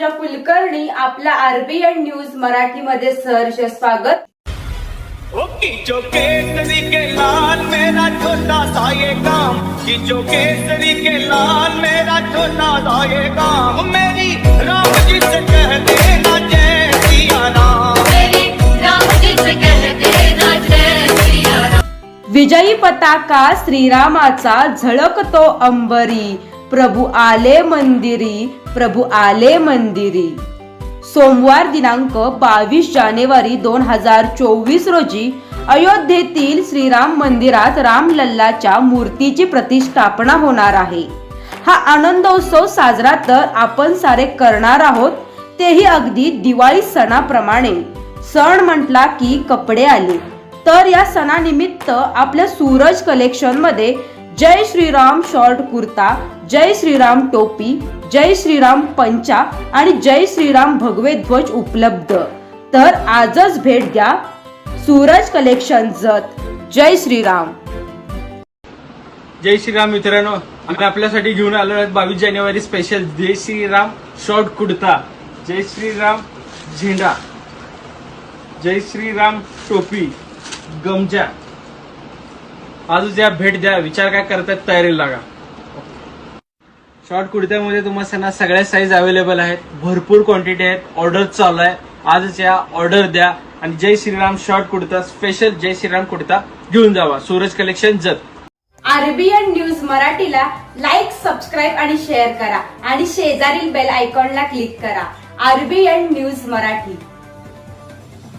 मंडळी आपला RBN news मराठीमध्ये सहर्ष स्वागत. ओ जो केसरी के लाल मेरा छोटा सा ये काम। कि जो केसरी के लाल मेरा छोटा सा ये काम। मेरी राम जी से कह देना जय सिया राम। मेरी राम जी से कह देना जय सिया राम। विजयी पताका श्रीरामाचा झळकतो अंबरी। प्रभू आले मंदिरी प्रभू आले मंदिरी. सोमवार दिनांक बावीस जानेवारी दोन हजार चोवीस रोजी अयोध्येतील श्रीराम मंदिरात रामलल्लाच्या मूर्तीची प्रतिष्ठापना होणार आहे. हा आनंदोत्सव साजरा तर आपण सारे करणार आहोत तेही अगदी दिवाळी सणाप्रमाणे. सण म्हटला की कपडे आले. तर या सणानिमित्त आपल्या सूरज कलेक्शनमध्ये जय श्रीराम शॉर्ट कुर्ता जय श्रीराम टोपी जय श्रीराम पंचा आणि जय श्रीराम भगवे ध्वज उपलब्ध. तर आजच भेट द्या सूरज कलेक्शन जत जय श्रीराम. जय श्रीराम मित्रांनो आम्ही आपल्यासाठी घेऊन आलो आहेत बावीस जानेवारी स्पेशल जय श्रीराम शॉर्ट कुर्ता जय श्रीराम झेंडा जय श्रीराम टोपी गमजा. आजच या भेट द्या. विचार काय करतात तयारी लागा. शॉर्ट कुर्त्यामध्ये तुम्हाला सगळ्या साईज अवेलेबल आहेत. भरपूर क्वांटिटी आहेत. ऑर्डर चालू आहे. आजच या ऑर्डर द्या. आणि जय श्रीराम शॉर्ट कुर्ता स्पेशल जय श्रीराम कुर्ता घेऊन जावा. Suraj collection Jath. RBN news मराठीला लाईक सबस्क्राईब आणि शेअर करा. आणि शेजारील बेल आयकॉनला क्लिक करा. RBN news Marathi.